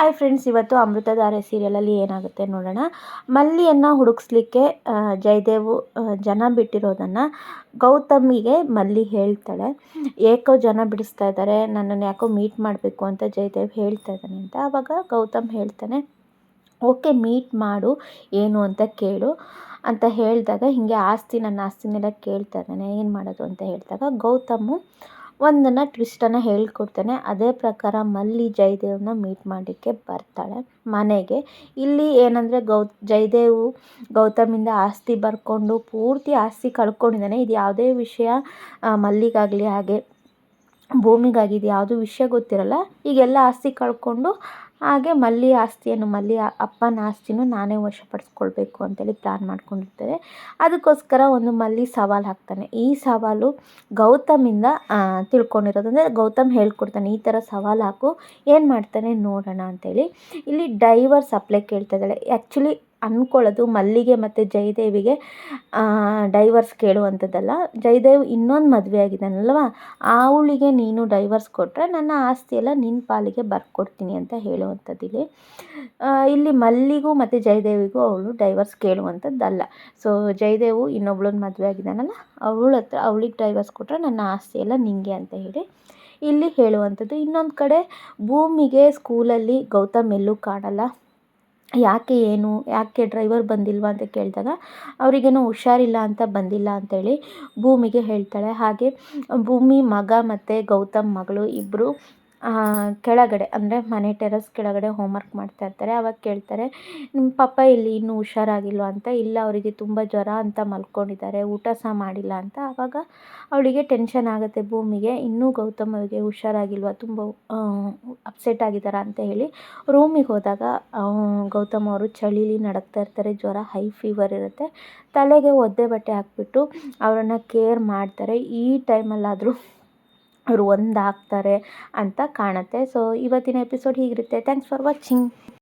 Hi friends ಇವತ್ತು ಅಮೃತಧಾರೆ ಸೀರಿಯಲಲ್ಲಿ ಏನಾಗುತ್ತೆ ನೋಡೋಣ. ಮಲ್ಲಿಯನ್ನು ಹುಡುಕ್ಸ್ಲಿಕ್ಕೆ ಜಯದೇವು ಜನ ಬಿಟ್ಟಿರೋದನ್ನು ಗೌತಮಿಗೆ ಮಲ್ಲಿ ಹೇಳ್ತಾಳೆ. ಏಕೋ ಜನ ಬಿಡಿಸ್ತಾ ಇದ್ದಾರೆ, ನನ್ನನ್ನು ಯಾಕೋ ಮೀಟ್ ಮಾಡಬೇಕು ಅಂತ ಜಯದೇವ್ ಹೇಳ್ತಾ ಇದ್ದಾನೆ ಅಂತ. ಆವಾಗ ಗೌತಮ್ ಹೇಳ್ತಾನೆ, ಓಕೆ ಮೀಟ್ ಮಾಡು, ಏನು ಅಂತ ಕೇಳು. ಅಂತ ಹೇಳಿದಾಗ, ಹೀಗೆ ಆಸ್ತಿ, ನನ್ನ ಆಸ್ತಿನೆಲ್ಲ ಕೇಳ್ತಾ ಇದ್ದಾನೆ. ಏನು ಮಾಡೋದು ಅಂತ ಹೇಳಿದಾಗ ಗೌತಮು ಒಂದನ್ನು ಟ್ವಿಸ್ಟನ್ನು ಹೇಳ್ಕೊಡ್ತಾನೆ. ಅದೇ ಪ್ರಕಾರ ಮಲ್ಲಿ ಜಯದೇವ್ನ ಮೀಟ್ ಮಾಡಲಿಕ್ಕೆ ಬರ್ತಾಳೆ ಮನೆಗೆ. ಇಲ್ಲಿ ಏನಂದರೆ ಗೌ, ಜಯದೇವು ಗೌತಮಿಂದ ಆಸ್ತಿ ಬರ್ಕೊಂಡು ಪೂರ್ತಿ ಆಸ್ತಿ ಕಳ್ಕೊಂಡಿದ್ದಾನೆ. ಇದು ಯಾವುದೇ ವಿಷಯ ಮಲ್ಲಿಗಾಗಲಿ ಹಾಗೆ ಭೂಮಿಗಾಗಿ ಇದು ಯಾವುದೂ ವಿಷಯ ಗೊತ್ತಿರಲ್ಲ. ಈಗೆಲ್ಲ ಆಸ್ತಿ ಕಳ್ಕೊಂಡು ಹಾಗೆ ಮಲ್ಲಿ ಆಸ್ತಿಯನ್ನು, ಮಲ್ಲಿ ಅಪ್ಪನ ಆಸ್ತಿನೂ ನಾನೇ ವಶಪಡಿಸ್ಕೊಳ್ಬೇಕು ಅಂತೇಳಿ ಪ್ಲ್ಯಾನ್ ಮಾಡ್ಕೊಂಡಿರ್ತಾರೆ. ಅದಕ್ಕೋಸ್ಕರ ಒಂದು ಮಲ್ಲಿ ಸವಾಲು ಹಾಕ್ತಾನೆ. ಈ ಸವಾಲು ಗೌತಮಿಂದ ತಿಳ್ಕೊಂಡಿರೋದು. ಅಂದರೆ ಗೌತಮ್ ಹೇಳ್ಕೊಡ್ತಾನೆ, ಈ ಥರ ಸವಾಲು ಹಾಕು, ಏನು ಮಾಡ್ತಾನೆ ನೋಡೋಣ ಅಂತೇಳಿ. ಇಲ್ಲಿ ಡೈವರ್ಸ್ ಅಪ್ಲೈ ಕೇಳ್ತಾ ಇದ್ದಾಳೆ. ಆ್ಯಕ್ಚುಲಿ ಅಂದ್ಕೊಳ್ಳೋದು ಮಲ್ಲಿಗೆ ಮತ್ತು ಜಯದೇವಿಗೆ ಡೈವರ್ಸ್ ಕೇಳುವಂಥದ್ದಲ್ಲ. ಜಯದೇವ್ ಇನ್ನೊಂದು ಮದುವೆ ಆ ಅವಳಿಗೆ ನೀನು ಡೈವರ್ಸ್ ಕೊಟ್ಟರೆ ನನ್ನ ಆಸ್ತಿಯೆಲ್ಲ ನಿನ್ನ ಪಾಲಿಗೆ ಬರ್ಕೊಡ್ತೀನಿ ಅಂತ ಹೇಳುವಂಥದ್ದು ಇಲ್ಲಿ ಇಲ್ಲಿ ಮಲ್ಲಿಗೂ ಮತ್ತು ಜಯದೇವಿಗೂ ಅವಳು ಡೈವರ್ಸ್ ಕೇಳುವಂಥದ್ದಲ್ಲ. ಸೊ ಜಯದೇವು ಇನ್ನೊಬ್ಳನ್ನ ಮದುವೆ ಆಗಿದ್ದಾನಲ್ಲ, ಅವಳ ಹತ್ರ ಅವಳಿಗೆ ಡೈವರ್ಸ್ ಕೊಟ್ಟರೆ ನನ್ನ ಆಸ್ತಿ ಎಲ್ಲ ನಿಂಗೆ ಅಂತ ಹೇಳಿ ಇಲ್ಲಿ ಹೇಳುವಂಥದ್ದು. ಇನ್ನೊಂದು ಕಡೆ ಭೂಮಿಗೆ ಸ್ಕೂಲಲ್ಲಿ ಗೌತಮ್ ಎಲ್ಲೂ ಕಾಣಲ್ಲ. ಯಾಕೆ ಏನು, ಯಾಕೆ ಡ್ರೈವರ್ ಬಂದಿಲ್ವಾ ಅಂತ ಕೇಳಿದಾಗ, ಅವರಿಗೇನೋ ಹುಷಾರಿಲ್ಲ ಅಂತ ಬಂದಿಲ್ಲ ಅಂತೇಳಿ ಭೂಮಿಗೆ ಹೇಳ್ತಾಳೆ. ಹಾಗೆ ಭೂಮಿ, ಮಗ ಮತ್ತು ಗೌತಮ್ ಮಗಳು ಇಬ್ಬರು ಕೆಳಗಡೆ, ಅಂದರೆ ಮನೆ ಟೆರಸ್ ಕೆಳಗಡೆ ಹೋಮ್ವರ್ಕ್ ಮಾಡ್ತಾ ಇರ್ತಾರೆ. ಅವಾಗ ಕೇಳ್ತಾರೆ ನಿಮ್ಮ ಪಪ್ಪ ಇಲ್ಲಿ ಇನ್ನೂ ಹುಷಾರಾಗಿಲ್ವ ಅಂತ? ಇಲ್ಲ, ಅವರಿಗೆ ತುಂಬ ಜ್ವರ ಅಂತ ಮಲ್ಕೊಂಡಿದ್ದಾರೆ, ಊಟ ಸಹ ಮಾಡಿಲ್ಲ ಅಂತ. ಆವಾಗ ಅವಳಿಗೆ ಟೆನ್ಷನ್ ಆಗುತ್ತೆ, ಭೂಮಿಗೆ, ಇನ್ನೂ ಗೌತಮ್ ಅವರಿಗೆ ಹುಷಾರಾಗಿಲ್ವ? ತುಂಬ ಅಪ್ಸೆಟ್ ಆಗಿದ್ದಾರಾ? ಅಂತ ಹೇಳಿ ರೂಮಿಗೆ ಹೋದಾಗ ಗೌತಮ್ ಅವರು ಚಳಿಲಿ ನಡಕ್ತಾ ಇರ್ತಾರೆ, ಜ್ವರ ಹೈ ಫೀವರ್ ಇರುತ್ತೆ. ತಲೆಗೆ ಒದ್ದೆ ಬಟ್ಟೆ ಹಾಕ್ಬಿಟ್ಟು ಅವರನ್ನು ಕೇರ್ ಮಾಡ್ತಾರೆ. ಈ ಟೈಮಲ್ಲಾದರೂ ಅವರು ಒಂದಾಗ್ತಾರೆ ಅಂತ ಕಾಣುತ್ತೆ. ಸೊ ಇವತ್ತಿನ ಎಪಿಸೋಡ್ ಹೀಗಿರುತ್ತೆ. Thanks for watching